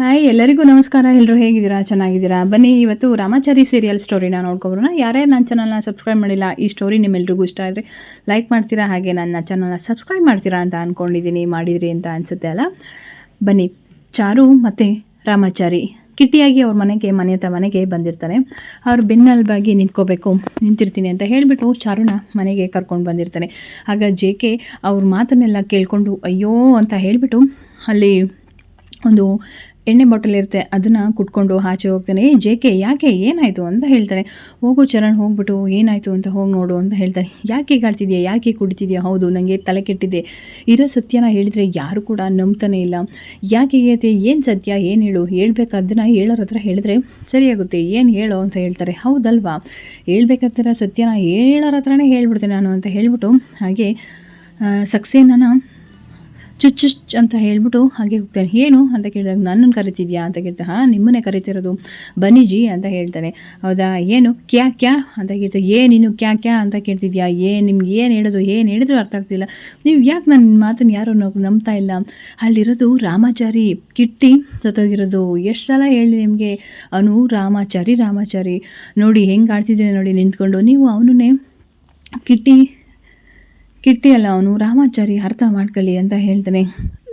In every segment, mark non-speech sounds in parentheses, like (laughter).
Hi ಎಲ್ಲರಿಗೂ ನಮಸ್ಕಾರ. ಎಲ್ಲರೂ ಹೇಗಿದ್ದೀರಾ? ಚೆನ್ನಾಗಿದ್ದೀರಾ? ಬನ್ನಿ, ಇವತ್ತು ರಾಮಾಚಾರಿ ಸೀರಿಯಲ್ ಸ್ಟೋರಿನ ನೋಡ್ಕೊಬರೋಣ. ಯಾರೇ ನನ್ನ ಚಾನಲ್ನ ಸಬ್ಸ್ಕ್ರೈಬ್ ಮಾಡಿಲ್ಲ, ಈ ಸ್ಟೋರಿ ನಿಮ್ಮೆಲ್ರಿಗೂ ಇಷ್ಟ ಆದರೆ ಲೈಕ್ ಮಾಡ್ತೀರಾ? ಹಾಗೆ ನನ್ನ ಚಾನಲ್ನ ಸಬ್ಸ್ಕ್ರೈಬ್ ಮಾಡ್ತೀರಾ ಅಂತ ಅಂದ್ಕೊಂಡಿದ್ದೀನಿ ಮಾಡಿದ್ರಿ ಅಂತ ಅನಿಸುತ್ತೆ ಅಲ್ಲ? ಬನ್ನಿ, ಚಾರು ಮತ್ತು ರಾಮಾಚಾರಿ. ಕಿಟ್ಟಿಯಾಗಿ ಅವ್ರ ಮನೆಗೆ, ಮನೆ ಮನೆಗೆ ಬಂದಿರ್ತಾರೆ. ಅವ್ರು ಬೆನ್ನಲ್ಬಾಗಿ ನಿಂತ್ಕೋಬೇಕು, ನಿಂತಿರ್ತೀನಿ ಅಂತ ಹೇಳಿಬಿಟ್ಟು ಚಾರುನ ಮನೆಗೆ ಕರ್ಕೊಂಡು ಬಂದಿರ್ತಾನೆ ಆಗ ಜೆ ಕೆ ಅವ್ರ ಮಾತನ್ನೆಲ್ಲ ಕೇಳಿಕೊಂಡು, ಅಯ್ಯೋ ಅಂತ ಹೇಳಿಬಿಟ್ಟು ಅಲ್ಲಿ ಒಂದು ಎಣ್ಣೆ ಬಾಟಲ್ ಇರುತ್ತೆ, ಅದನ್ನು ಕುಟ್ಕೊಂಡು ಆಚೆ ಹೋಗ್ತಾನೆ. ಏ, ಜೆ ಕೆ, ಯಾಕೆ ಏನಾಯಿತು ಅಂತ ಹೇಳ್ತಾನೆ. ಹೋಗು ಚರಣ್ ಹೋಗ್ಬಿಟ್ಟು ಏನಾಯಿತು ಅಂತ ಹೋಗಿ ನೋಡು ಅಂತ ಹೇಳ್ತಾನೆ. ಯಾಕೆ ಕಾಡ್ತಿದ್ಯಾ, ಯಾಕೆ ಕುಡಿತಿದ್ಯಾ? ಹೌದು ನನಗೆ ತಲೆ ಕೆಟ್ಟಿದೆ. ಇರೋ ಸತ್ಯನ ಹೇಳಿದರೆ ಯಾರು ಕೂಡ ನಂಬ್ತಾನೆ ಇಲ್ಲ. ಯಾಕೆ ಹೇಳ್ತೀಯ ಏನು ಸತ್ಯ, ಏನು ಹೇಳು? ಹೇಳ್ಬೇಕಾದ್ದನ್ನ ಹೇಳೋರ ಹತ್ರ ಹೇಳಿದ್ರೆ ಸರಿಯಾಗುತ್ತೆ. ಏನು ಹೇಳು ಅಂತ ಹೇಳ್ತಾರೆ. ಹೌದಲ್ವಾ? ಹೇಳ್ಬೇಕಾದ್ರೆ ಸತ್ಯನ ಹೇಳೋರ ಹತ್ರನೇ ಹೇಳ್ಬಿಡ್ತೇನೆ ನಾನು ಅಂತ ಹೇಳ್ಬಿಟ್ಟು, ಹಾಗೆ ಸಕ್ಸೇನನ ಚುಚ್ಚುಚ್ ಅಂತ ಹೇಳ್ಬಿಟ್ಟು ಹಾಗೆ ಹೋಗ್ತಾನೆ. ಏನು? ಅಂತ ಕೇಳಿದಾಗ, ನನ್ನನ್ನು ಕರಿತಿದ್ಯಾ? ಅಂತ ಕೇಳ್ತಾ, ಹಾಂ, ನಿಮ್ಮನ್ನೇ ಕರಿತಿರೋದು ಬನಿಜಿ ಅಂತ ಹೇಳ್ತಾನೆ. ಹೌದಾ? ಏನು? ಕ್ಯಾ ಕ್ಯಾ? ಅಂತ ಕೇಳ್ತಾ, ಏ, ನೀನು ಕ್ಯಾ ಕ್ಯಾ? ಅಂತ ಕೇಳ್ತಿದ್ಯಾ? ಏ, ನಿಮ್ಗೆ ಏನು ಹೇಳೋದು? ಏನು ಹೇಳಿದ್ರು ಅರ್ಥ ಆಗ್ತಿಲ್ಲ. ನೀವು ಯಾಕೆ ನನ್ನ ಮಾತನ್ನು ಯಾರು ನಂಬ್ತಾ ಇಲ್ಲ? ಅಲ್ಲಿರೋದು ರಾಮಾಚಾರಿ ಕಿಟ್ಟಿ ಸತ್ತೋಗಿರೋದು ಎಷ್ಟು ಸಲ ಹೇಳಿ ನಿಮಗೆ ಅವನು ರಾಮಾಚಾರಿ ರಾಮಾಚಾರಿ, ನೋಡಿ ಹೆಂಗೆ ಆಡ್ತಿದ್ದೇನೆ ನೋಡಿ ನಿಂತ್ಕೊಂಡು. ನೀವು ಅವನನ್ನೇ ಕಿಟ್ಟಿ ಕಿಟ್ಟಿ ಅಲ್ಲ ಅವನು. ರಾಮಾಚಾರಿ ಅರ್ಥ ಮಾಡ್ಕೊಳ್ಳಿ ಅಂತ ಹೇಳ್ತಾನೆ.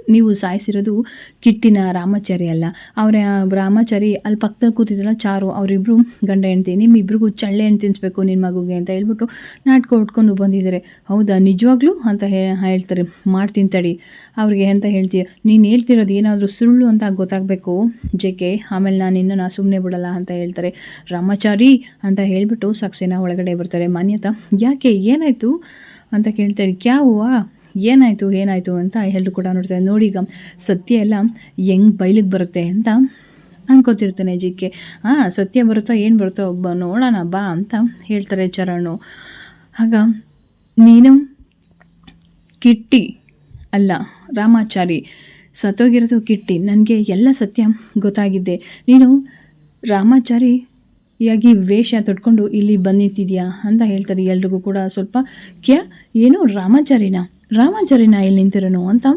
ನೀವು ಸಾಯಿಸಿರೋದು ಕಿಟ್ಟಿನ ರಾಮಾಚಾರಿ ಅಲ್ಲ. ಅವರ ರಾಮಾಚಾರಿ ಅಲ್ಲಿ ಪಕ್ಕದಲ್ಲಿ ಕೂತಿದ್ದಲ್ಲ ಚಾರು ಅವರಿಬ್ಬರು ಗಂಡ ಹೆಂಡ್ತಿ, ನಿಮ್ಮಿಬ್ರಿಗೂ ಚಳ್ಳೆ ಹಣ್ಣು ತಿನ್ನಿಸ್ಬೇಕು ನಿನ್ನ ಮಗುಗೆ ಅಂತ ಹೇಳ್ಬಿಟ್ಟು ನಾಟಕ ಉಟ್ಕೊಂಡು ಬಂದಿದ್ದಾರೆ. ಹೌದಾ? ನಿಜವಾಗ್ಲೂ? ಅಂತ ಹೇಳ್ತಾರೆ. ಮಾಡ್ತೀನಿ ತಡಿ. ಅವ್ರಿಗೆ ಅಂತ ಹೇಳ್ತೀಯ? ನೀನು ಹೇಳ್ತಿರೋದು ಏನಾದರೂ ಸುಳ್ಳು ಅಂತ ಗೊತ್ತಾಗಬೇಕು. ಜೆಕೆ ಆಮೇಲೆ ನಾನು ನಿನ್ನನ್ನು ಸುಮ್ಮನೆ ಬಿಡಲ್ಲ ಅಂತ ಹೇಳ್ತಾರೆ. ರಾಮಾಚಾರಿ ಅಂತ ಹೇಳಿಬಿಟ್ಟು ಸಾಕ್ಷಿನ ಒಳಗಡೆ ಬರ್ತಾರೆ. ಮಾನ್ಯತಾ, ಯಾಕೆ? ಏನಾಯಿತು? ಅಂತ ಕೇಳ್ತಾರೆ ಕ್ಯಾವುವ ಏನಾಯಿತು ಏನಾಯಿತು? ಅಂತ ಎಲ್ಲರೂ ಕೂಡ ನೋಡ್ತಾರೆ. ನೋಡಿ ಈಗ ಸತ್ಯ ಎಲ್ಲ ಹೆಂಗೆ ಬೈಲಿಗೆ ಬರುತ್ತೆ ಅಂತ ಅನ್ಕೋತಿರ್ತಾನೆ ಜಿಕ್ಕೆ ಹಾಂ ಸತ್ಯ ಬರುತ್ತೋ, ಏನು ಬರುತ್ತೋ ಒಬ್ಬ ನೋಡೋಣ, ಬಾ ಅಂತ ಹೇಳ್ತಾರೆ ಚರಣು. ಆಗ ನೀನು ಕಿಟ್ಟಿ ಅಲ್ಲ, ರಾಮಾಚಾರಿ, ಸತ್ತೋಗಿರೋದು ಕಿಟ್ಟಿ. ನನಗೆ ಎಲ್ಲ ಸತ್ಯ ಗೊತ್ತಾಗಿದ್ದೆ ನೀನು ರಾಮಾಚಾರಿ ಯಾಗಿ ವೇಷ ತೊಟ್ಕೊಂಡು ಇಲ್ಲಿ ಬಂದಿತ್ತಿದ್ಯಾ ಅಂತ ಹೇಳ್ತಾರೆ ಎಲ್ರಿಗೂ ಕೂಡ ಸ್ವಲ್ಪ ಕ್ಯಾ, ಏನು ರಾಮಾಚಾರಿನ ರಾಮಾಚಾರಿನ ಇಲ್ಲಿ ನಿಂತಿರೋನು ಅಂತ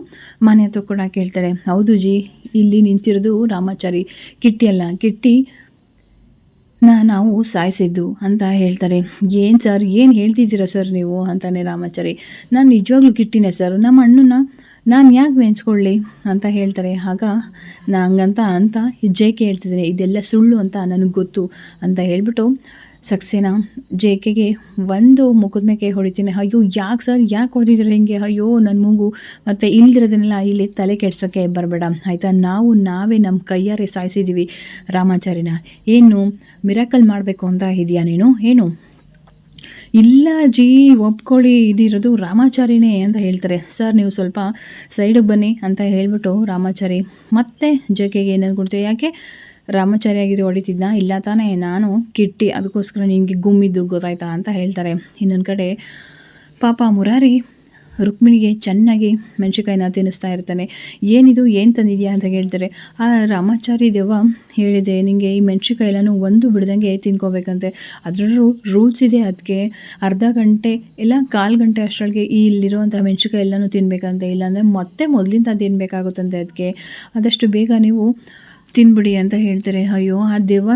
ಮನೆ ಹತ್ರ ಕೂಡ ಕೇಳ್ತಾರೆ. ಹೌದು ಜಿ, ಇಲ್ಲಿ ನಿಂತಿರೋದು ರಾಮಾಚಾರಿ. ಕಿಟ್ಟಿ ಅಲ್ಲ, ಕಿಟ್ಟಿ ನಾವು ಸಾಯಿಸಿದ್ದು ಅಂತ ಹೇಳ್ತಾರೆ. ಏನು ಸರ್, ಏನು ಹೇಳ್ತಿದ್ದೀರಾ ಸರ್ ನೀವು ಅಂತಾನೆ ರಾಮಾಚಾರಿ. ನಾನು ನಿಜವಾಗ್ಲೂ ಕಿಟ್ಟಿನೇ ಸರ್. ನಮ್ಮ ಅಣ್ಣನ ನಾನು ಯಾಕೆ ನೆನೆಸ್ಕೊಳ್ಳಿ ಅಂತ ಹೇಳ್ತಾರೆ. ಆಗ ನಾ ಹಂಗಂತ ಅಂತ ಹೆಜ್ಜೆ ಹೇಳ್ತಿದ್ದೀನಿ. ಇದೆಲ್ಲ ಸುಳ್ಳು ಅಂತ ನನಗೆ ಗೊತ್ತು ಅಂತ ಹೇಳ್ಬಿಟ್ಟು ಸಕ್ಸೇನಾ ಜೆ ಕೆಗೆ ಒಂದು ಮುಖದ ಮೇಲೆ ಹೊಡಿತೀನಿ. ಅಯ್ಯೋ, ಯಾಕೆ ಸರ್? ಯಾಕೆ ಹೊಡೆದಿದ್ರೆ ಹಿಂಗೆ? ಅಯ್ಯೋ ನನ್ನ ಮೂಗು ಮತ್ತು ಇಲ್ದಿರೋದನ್ನೆಲ್ಲ ಇಲ್ಲಿ ತಲೆ ಕೆಡ್ಸೋಕ್ಕೆ ಬರಬೇಡ. ಆಯಿತಾ? ನಾವು, ನಾವೇ ನಮ್ಮ ಕೈಯಾರೆ ಸಾಯಿಸಿದ್ದೀವಿ ರಾಮಾಚಾರ್ಯನ, ಏನು ಮಿರಾಕಲ್ ಮಾಡಬೇಕು ಅಂತ ಇದೆಯಾ ನೀನು? ಏನು? ಇಲ್ಲ ಜಿ ಒಪ್ಕೊಳ್ಳಿ ಇದಿರೋದು ರಾಮಾಚಾರಿನೇ ಅಂತ ಹೇಳ್ತಾರೆ. ಸರ್, ನೀವು ಸ್ವಲ್ಪ ಸೈಡಿಗೆ ಬನ್ನಿ ಅಂತ ಹೇಳಿಬಿಟ್ಟು ರಾಮಾಚಾರಿ ಮತ್ತೆ ಜೆ ಕೆಗೆ ಏನಾದ್ರು ಕೊಡ್ತೀವಿ ಯಾಕೆ? ರಾಮಾಚಾರಿ ಆಗಿದ್ದು ಹೊಡಿತಿದ್ನ? ಇಲ್ಲ ತಾನೇ, ನಾನು ಕಿಟ್ಟಿ, ಅದಕ್ಕೋಸ್ಕರ ನಿಮಗೆ ಗುಮ್ಮಿದ್ದು ಗೊತ್ತಾಯ್ತಾ ಅಂತ ಹೇಳ್ತಾರೆ. ಇನ್ನೊಂದು ಕಡೆ ಪಾಪ ಮುರಾರಿ ರುಕ್ಮಿಣಿಗೆ ಚೆನ್ನಾಗಿ ಮೆಣಸಿಕಾಯಿನ ತಿನ್ನಿಸ್ತಾ ಇರ್ತಾನೆ. ಏನಿದು, ಏನು ತಂದಿದೆಯಾ ಅಂತ ಹೇಳ್ತಾರೆ ಆ ರಾಮಾಚಾರಿ ದೇವ ಹೇಳಿದೆ ನಿಮಗೆ ಈ ಮೆಣಸಿಕಾಯಿಲೂ ಒಂದು ಬಿಡ್ದಂಗೆ ತಿನ್ಕೋಬೇಕಂತೆ. ಅದರಲ್ಲೂ ರೂಲ್ಸ್ ಇದೆ ಅದಕ್ಕೆ ಅರ್ಧ ಗಂಟೆ, ಇಲ್ಲ ಕಾಲು ಗಂಟೆ ಅಷ್ಟರೊಳಗೆ ಈ ಇಲ್ಲಿರುವಂಥ ಮೆಣಸಿಕಾಯಿ ಎಲ್ಲನೂ ತಿನ್ನಬೇಕಂತೆ ಇಲ್ಲಾಂದರೆ ಮತ್ತೆ ಮೊದಲಿಂದ ತಿನ್ನಬೇಕಾಗುತ್ತಂತೆ ಅದಕ್ಕೆ ಆದಷ್ಟು ಬೇಗ ನೀವು ತಿನ್ಬಿಡಿ ಅಂತ ಹೇಳ್ತಾರೆ. ಅಯ್ಯೋ, ಆ ದೆವ್ವ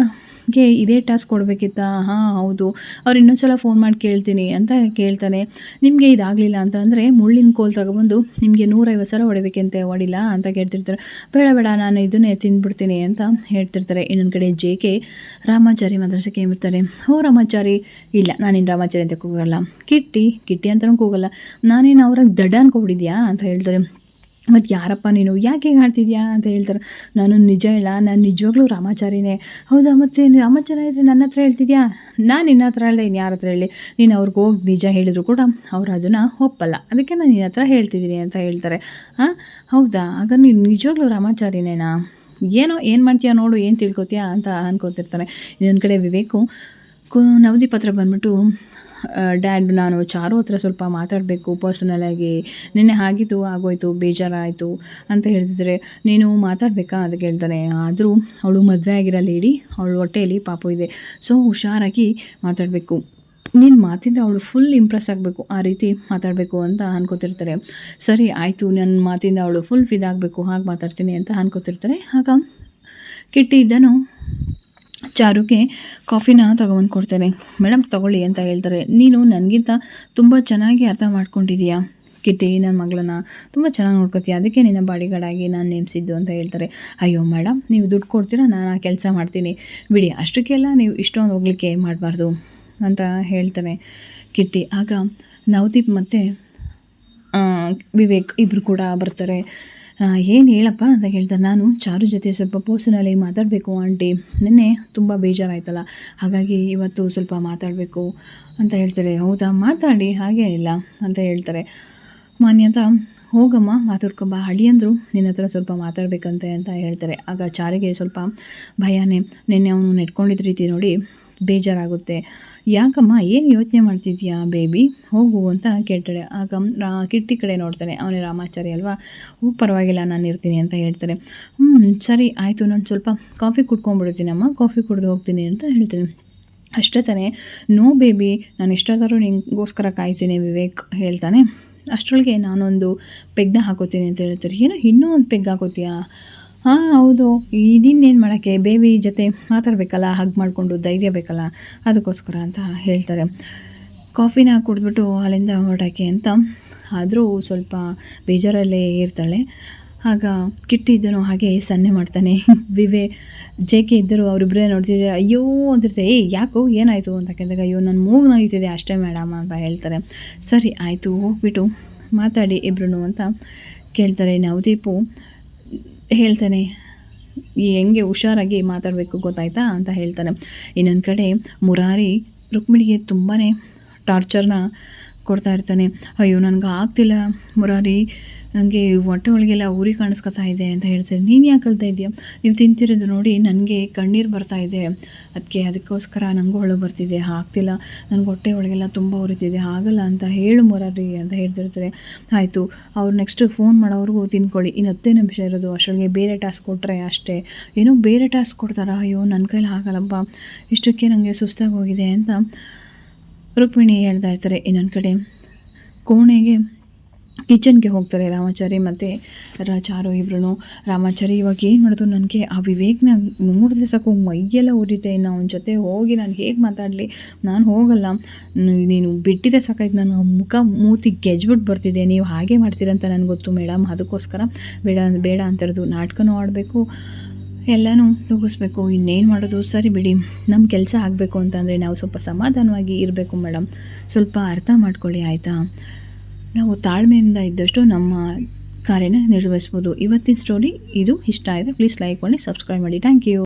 ಗೆ ಇದೇ ಟಾಸ್ಕ್ ಕೊಡಬೇಕಿತ್ತಾ? ಹಾಂ, ಹೌದು. ಅವ್ರು ಇನ್ನೊಂದು ಸಲ ಫೋನ್ ಮಾಡಿ ಕೇಳ್ತೀನಿ ಅಂತ ಕೇಳ್ತಾನೆ. ನಿಮಗೆ ಇದಾಗಲಿಲ್ಲ ಅಂತ ಅಂದರೆ ಮುಳ್ಳಿನ ಕೋಲ್ ತಗೊಬಂದು ನಿಮಗೆ ನೂರೈವತ್ತು ಸಲ ಹೊಡಿಬೇಕಂತೆ ಹೊಡಿಲ್ಲ ಅಂತ ಕೇಳ್ತಿರ್ತಾರೆ. ಬೇಡ ಬೇಡ, ನಾನು ಇದನ್ನೇ ತಿಂದ್ಬಿಡ್ತೀನಿ ಅಂತ ಹೇಳ್ತಿರ್ತಾರೆ. ಇನ್ನೊಂದು ಕಡೆ ಜೆ ಕೆ ರಾಮಾಚಾರಿ ಮದ್ರಸಕ್ಕೆ ಏನಿರ್ತಾರೆ? ಓ, ರಾಮಾಚಾರಿ, ಇಲ್ಲ ನಾನಿನ್ನು ರಾಮಾಚಾರಿ ಅಂತ ಕೂಗಲ್ಲ. ಕಿಟ್ಟಿ ಕಿಟ್ಟಿ ಅಂತಲೂ ಕೂಗಲ್ಲ. ನಾನೇನು ಅವ್ರಾಗ ದಡ್ಡ ಅನ್ಕೊಬಿಟ್ಟಿದ್ಯಾ ಅಂತ ಹೇಳ್ತಾರೆ. ಮತ್ತು ಯಾರಪ್ಪ ನೀನು? ಯಾಕೆ ಹಿಂಗೆ ಆಡ್ತಿದ್ಯಾ ಅಂತ ಹೇಳ್ತಾರೆ. ನಾನು ನಿಜ ಹೇಳ, ನಾನು ನಿಜವಾಗ್ಲೂ ರಾಮಾಚಾರಿನೇ. ಹೌದಾ? ಮತ್ತು ರಾಮಾಚಾರ ಇದ್ದರೆ ನನ್ನ ಹತ್ರ ಹೇಳ್ತಿದ್ಯಾ? ನಾನು ನಿನ್ನ ಹತ್ರ ಹೇಳ್ದೆ ಇನ್ನು ಯಾರ ಹತ್ರ ಹೇಳಿ? ನೀನು ಅವ್ರಿಗೆ ಹೋಗಿ ನಿಜ ಹೇಳಿದ್ರು ಕೂಡ ಅವ್ರು ಅದನ್ನು ಒಪ್ಪಲ್ಲ. ಅದಕ್ಕೆ ನಾನು ನಿನ್ನ ಹತ್ರ ಹೇಳ್ತಿದ್ದೀನಿ ಅಂತ ಹೇಳ್ತಾರೆ. ಹಾಂ ಹೌದಾ? ಆಗ ನೀನು ನಿಜವಾಗ್ಲೂ ರಾಮಾಚಾರಿನೇನಾ ಏನೋ, ಏನು ಮಾಡ್ತೀಯ ನೋಡು, ಏನು ತಿಳ್ಕೊತೀಯಾ ಅಂತ ಅನ್ಕೋತಿರ್ತಾನೆ. ಇನ್ನೊಂದು ಕಡೆ ವಿವೇಕು, ಕೋ ಪತ್ರ ಬಂದ್ಬಿಟ್ಟು ಡ್ಯಾಡ್, ನಾನು ಚಾರು ಹತ್ರ ಸ್ವಲ್ಪ ಮಾತಾಡಬೇಕು ಪರ್ಸನಲಾಗಿ ನಿನ್ನೆ ಆಗಿತ್ತು ಆಗೋಯ್ತು, ಬೇಜಾರಾಯಿತು ಅಂತ ಹೇಳ್ತಿದ್ರೆ, ನೀನು ಮಾತಾಡಬೇಕಾ? ಅಂತ ಕೇಳ್ತಾನೆ. ಆದರೂ ಅವಳು ಮದುವೆ ಆಗಿರೋ ಲೇಡಿ ಅವಳು ಹೊಟ್ಟೆಯಲ್ಲಿ ಪಾಪು ಇದೆ. ಸೊ ಹುಷಾರಾಗಿ ಮಾತಾಡಬೇಕು. ನೀನು ಮಾತಿಂದ ಅವಳು ಫುಲ್ ಇಂಪ್ರೆಸ್ ಆಗಬೇಕು, ಆ ರೀತಿ ಮಾತಾಡಬೇಕು ಅಂತ ಅನ್ಕೋತಿರ್ತಾರೆ. ಸರಿ, ಆಯಿತು ನನ್ನ ಮಾತಿಂದ ಅವಳು ಫುಲ್ ಫಿದಾಗಬೇಕು ಹಾಗೆ ಮಾತಾಡ್ತೀನಿ ಅಂತ ಅನ್ಕೋತಿರ್ತಾರೆ. ಆಗ ಕಿಟ್ಟಿ ಇದ್ದನು ಚಾರುಗೆ ಕಾಫಿನ ತೊಗೊಬಂದು ಕೊಡ್ತಾರೆ ಮೇಡಮ್ ತಗೊಳ್ಳಿ ಅಂತ ಹೇಳ್ತಾರೆ. ನೀನು ನನಗಿಂತ ತುಂಬ ಚೆನ್ನಾಗಿ ಅರ್ಥ ಮಾಡ್ಕೊಂಡಿದೀಯಾ? ಕಿಟ್ಟಿ ನನ್ನ ಮಗಳನ್ನ ತುಂಬ ಚೆನ್ನಾಗಿ ನೋಡ್ಕೊತೀಯ? ಅದಕ್ಕೆ ನಿನ್ನ ಬಾಡಿಗಾರ್ಡಾಗಿ ನಾನು ನೇಮಿಸಿದ್ದು ಅಂತ ಹೇಳ್ತಾರೆ. ಅಯ್ಯೋ ಮೇಡಮ್ ನೀವು ದುಡ್ಡು ಕೊಡ್ತೀರಾ? ನಾನು ಆ ಕೆಲಸ ಮಾಡ್ತೀನಿ. ಬಿಡಿ, ಅಷ್ಟಕ್ಕೆಲ್ಲ ನೀವು ಇಷ್ಟೊಂದು ಹೋಗ್ಲಿಕ್ಕೆ ಮಾಡಬಾರ್ದು ಅಂತ ಹೇಳ್ತಾನೆ ಕಿಟ್ಟಿ. ಆಗ ನವದೀಪ್ ಮತ್ತು ವಿವೇಕ್ ಇಬ್ಬರು ಕೂಡ ಬರ್ತಾರೆ. ಏನು ಹೇಳಪ್ಪ ಅಂತ ಹೇಳ್ತಾರೆ ನಾನು ಚಾರು ಜೊತೆ ಸ್ವಲ್ಪ ಪರ್ಸನಲಿ ಮಾತಾಡಬೇಕು ಆಂಟಿ. ನಿನ್ನೆ ತುಂಬ ಬೇಜಾರಾಯ್ತಲ್ಲ, ಹಾಗಾಗಿ ಇವತ್ತು ಸ್ವಲ್ಪ ಮಾತಾಡಬೇಕು ಅಂತ ಹೇಳ್ತಾರೆ. ಹೌದಾ? ಮಾತಾಡಿ ಹಾಗೇನಿಲ್ಲ ಅಂತ ಹೇಳ್ತಾರೆ. ಮಾನ್ಯತ ಹೋಗಮ್ಮ, ಮಾತಾಡ್ಕೊಂಬ ಹಳಿಯಂದರು ನಿನ್ನ ಹತ್ರ ಸ್ವಲ್ಪ ಮಾತಾಡಬೇಕಂತೆ ಅಂತ ಹೇಳ್ತಾರೆ. ಆಗ ಚಾರಿಗೆ ಸ್ವಲ್ಪ ಭಯನೇ, ನಿನ್ನೆ ಅವನು ನೆಟ್ಕೊಂಡಿದ್ದ ರೀತಿ ನೋಡಿ ಬೇಜಾರಾಗುತ್ತೆ. ಯಾಕಮ್ಮ, ಏನು ಯೋಚನೆ ಮಾಡ್ತಿದ್ಯಾ ಬೇಬಿ? ಹೋಗು ಅಂತ ಕೇಳ್ತಾಳೆ. ಆಗ ಕಿಟ್ಟಿ ಕಡೆ ನೋಡ್ತಾನೆ. ಅವನೇ ರಾಮಾಚಾರಿ ಅಲ್ವಾ? ಹೂ, ಪರವಾಗಿಲ್ಲ, ನಾನು ಇರ್ತೀನಿ ಅಂತ ಹೇಳ್ತಾರೆ ಹ್ಞೂ ಸರಿ, ಆಯಿತು, ನಾನು ಸ್ವಲ್ಪ ಕಾಫಿ ಕುಡ್ಕೊಂಡ್ಬಿಡ್ತೀನಮ್ಮ. ಕಾಫಿ ಕುಡಿದು ಹೋಗ್ತೀನಿ ಅಂತ ಹೇಳ್ತೀನಿ. ಅಷ್ಟೇ ತಾನೇ. ನೋ ಬೇಬಿ, ನಾನು ಎಷ್ಟಾದರೂ ನಿಂಗೋಸ್ಕರ ಕಾಯ್ತೀನಿ ವಿವೇಕ್ ಹೇಳ್ತಾನೆ. ಅಷ್ಟರೊಳಗೆ ನಾನೊಂದು ಪೆಗ್ನ ಹಾಕೋತೀನಿ ಅಂತ ಹೇಳ್ತಾರೆ. ಏನೋ ಇನ್ನೂ ಒಂದು ಪೆಗ್ ಹಾಕೋತೀಯಾ? ಹಾಂ, ಹೌದು. ಇನ್ನೇನು ಮಾಡೋಕ್ಕೆ? ಬೇಬಿ ಜೊತೆ ಮಾತಾಡಬೇಕಲ್ಲ ಹಗ್ ಮಾಡಿಕೊಂಡು ಧೈರ್ಯ ಬೇಕಲ್ಲ? ಅದಕ್ಕೋಸ್ಕರ ಅಂತ ಹೇಳ್ತಾರೆ. ಕಾಫಿನ ಕುಡಿದ್ಬಿಟ್ಟು ಅಲ್ಲಿಂದ ಹೊರಡೋಕ್ಕೆ ಅಂತ ಆದರೂ ಸ್ವಲ್ಪ ಬೇಜಾರಲ್ಲೇ ಇರ್ತಾಳೆ. ಆಗ ಕಿಟ್ಟಿದ್ದನು ಹಾಗೆ ಸನ್ನೆ ಮಾಡ್ತಾನೆ. (laughs) ವಿವೇ, ಜೆ ಕೆ ಇದ್ದರು ಅವರಿಬ್ಬರೇ ನೋಡ್ತಿದ್ದೆ ಅಯ್ಯೋ ಅಂದಿರ್ತೇ ಏ, ಯಾಕೋ, ಏನಾಯಿತು? ಅಂತ ಕೇಳಿದಾಗ, ಅಯ್ಯೋ ನನ್ನ ಮೂಗು ನೋಯ್ತಿದೆ, ಅಷ್ಟೇ ಮೇಡಮ್ ಅಂತ ಹೇಳ್ತಾರೆ. ಸರಿ, ಆಯಿತು, ಹೋಗ್ಬಿಟ್ಟು ಮಾತಾಡಿ ಇಬ್ರು ಅಂತ ಕೇಳ್ತಾರೆ ನವದೀಪು. ಹೇಳ್ತಾನೆ. ಹೆಂಗೆ ಹುಷಾರಾಗಿ ಮಾತಾಡಬೇಕು ಗೊತ್ತಾಯ್ತಾ ಅಂತ ಹೇಳ್ತಾನೆ. ಇನ್ನೊಂದು ಕಡೆ ಮುರಾರಿ ರುಕ್ಮಿಣಿಗೆ ತುಂಬಾ ಟಾರ್ಚರ್ನ ಕೊಡ್ತಾ ಇರ್ತಾನೆ. ಅಯ್ಯೋ, ನನಗೆ ಆಗ್ತಿಲ್ಲ ಮುರಾರಿ. ನನಗೆ ಹೊಟ್ಟೆ ಒಳಗೆಲ್ಲ ಉರಿ ಕಾಣಿಸ್ಕೊತಾ ಇದೆ ಅಂತ ಹೇಳ್ತಾರೆ. ನೀನು ಯಾಕೆ ಕಳ್ತಾ ಇದೆಯಾ ನೀವು ತಿಂತಿರೋದು ನೋಡಿ ನನಗೆ ಕಣ್ಣೀರು ಬರ್ತಾ ಇದೆ. ಅದಕ್ಕೆ ಅದಕ್ಕೋಸ್ಕರ ನನಗೂ ಹೊಳು ಬರ್ತಿದೆ. ಆಗ್ತಿಲ್ಲ. ನನಗೆ ಹೊಟ್ಟೆ ಒಳಗೆಲ್ಲ ತುಂಬ ಉರಿತಿದೆ. ಆಗಲ್ಲ ಅಂತ ಹೇಳು ಮೊರಾರಿ ಅಂತ ಹೇಳ್ತಿರ್ತಾರೆ. ಆಯಿತು, ಅವ್ರು ನೆಕ್ಸ್ಟ್ ಫೋನ್ ಮಾಡೋವ್ರಿಗೂ ತಿನ್ಕೊಳ್ಳಿ. ಇನ್ನು ಹತ್ತೇ ನಿಮಿಷ ಇರೋದು. ಅಷ್ಟೊಳಗೆ ಬೇರೆ ಟಾಸ್ಕ್ ಕೊಟ್ಟರೆ ಅಷ್ಟೇ. ಏನೋ ಬೇರೆ ಟಾಸ್ಕ್ ಕೊಡ್ತಾರ. ಅಯ್ಯೋ ನನ್ನ ಕೈಲಿ ಆಗಲ್ಲಪ್ಪ. ಇಷ್ಟಕ್ಕೆ ನನಗೆ ಸುಸ್ತಾಗಿ ಹೋಗಿದೆ ಅಂತ ರುಕ್ಮಿಣಿ ಹೇಳ್ತಾ ಇರ್ತಾರೆ. ಇನ್ನೊಂದು ಕಡೆ ಕೋಣೆಗೆ ಕಿಚನ್ಗೆ ಹೋಗ್ತಾರೆ ರಾಮಾಚಾರಿ ಮತ್ತು ರ ಚಾರು ಇಬ್ರು ರಾಮಾಚಾರಿ ಇವಾಗ ಏನು ಮಾಡೋದು ನನಗೆ ಆ ವಿವೇಕ್ನ ನೋಡಿದ್ರೆ ಸಾಕು, ಮೈಯೆಲ್ಲ ಉರಿತೆ ಇನ್ನು ಅವನ ಜೊತೆ ಹೋಗಿ ನಾನು ಹೇಗೆ ಮಾತಾಡಲಿ? ನಾನು ಹೋಗಲ್ಲ. ನೀನು ಬಿಟ್ಟಿದ್ರೆ ಸಾಕಾಯ್ತು. ನಾನು ಮುಖ ಮೂತಿ ಗೆಜ್ಬಿಟ್ಟು ಬರ್ತಿದ್ದೆ ನೀವು ಹಾಗೆ ಮಾಡ್ತೀರಂತ ನನಗೆ ಗೊತ್ತು ಮೇಡಮ್ ಅದಕ್ಕೋಸ್ಕರ ಬೇಡ ಬೇಡ ಅಂತಿರೋದು. ನಾಟಕನೂ ಆಡಬೇಕು, ಎಲ್ಲನೂ ತೂಗಿಸ್ಬೇಕು. ಇನ್ನೇನು ಮಾಡೋದು? ಸರಿ ಬಿಡಿ. ನಮ್ಮ ಕೆಲಸ ಆಗಬೇಕು ಅಂತಂದರೆ ನಾವು ಸ್ವಲ್ಪ ಸಮಾಧಾನವಾಗಿ ಇರಬೇಕು ಮೇಡಮ್ ಸ್ವಲ್ಪ ಅರ್ಥ ಮಾಡ್ಕೊಳ್ಳಿ, ಆಯಿತಾ? ನಾವು ತಾಳ್ಮೆಯಿಂದ ಇದ್ದಷ್ಟು ನಮ್ಮ ಕಾರ್ಯನ ನಿರ್ವಹಿಸ್ಬೋದು. ಇವತ್ತಿನ ಸ್ಟೋರಿ ಇದು. ಇಷ್ಟ ಆದರೆ ಪ್ಲೀಸ್ ಲೈಕ್ ಮಾಡಿ ಸಬ್ಸ್ಕ್ರೈಬ್ ಮಾಡಿ. Thank you